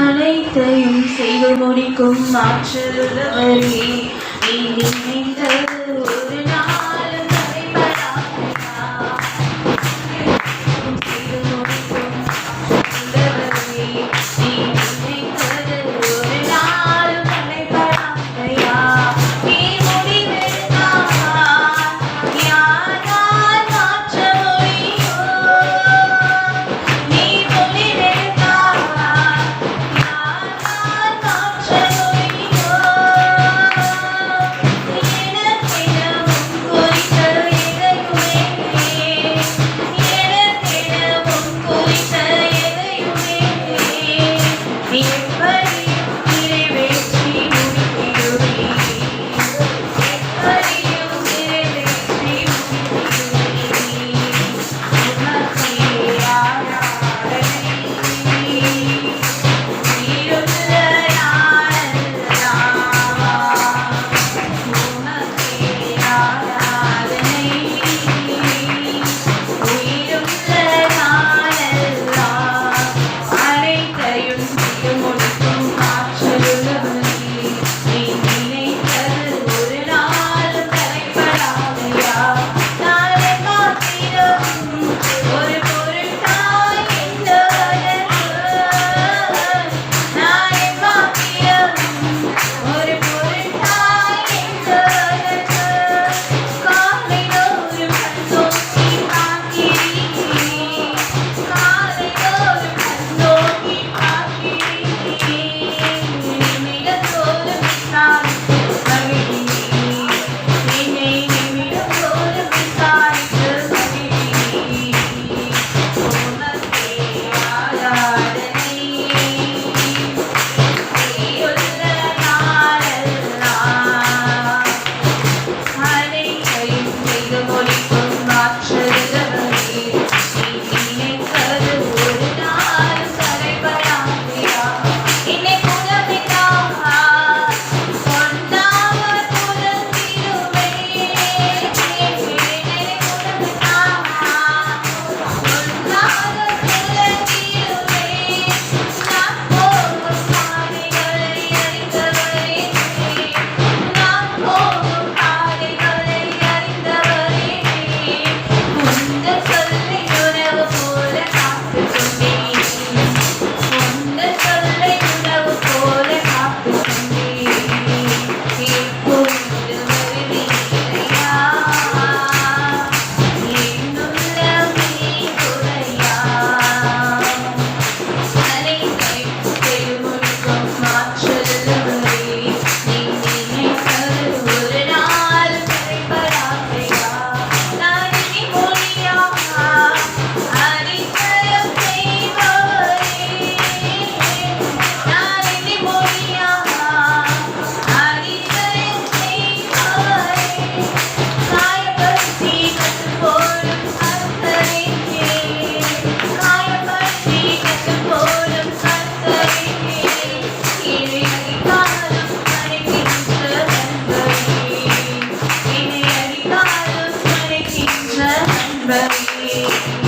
அனைத்தையும் செய்து முடிக்கும் மாற்றுள்ளவரே நீ நினைத்தது ஒரு நாளும் செய்து முடிக்கும் money.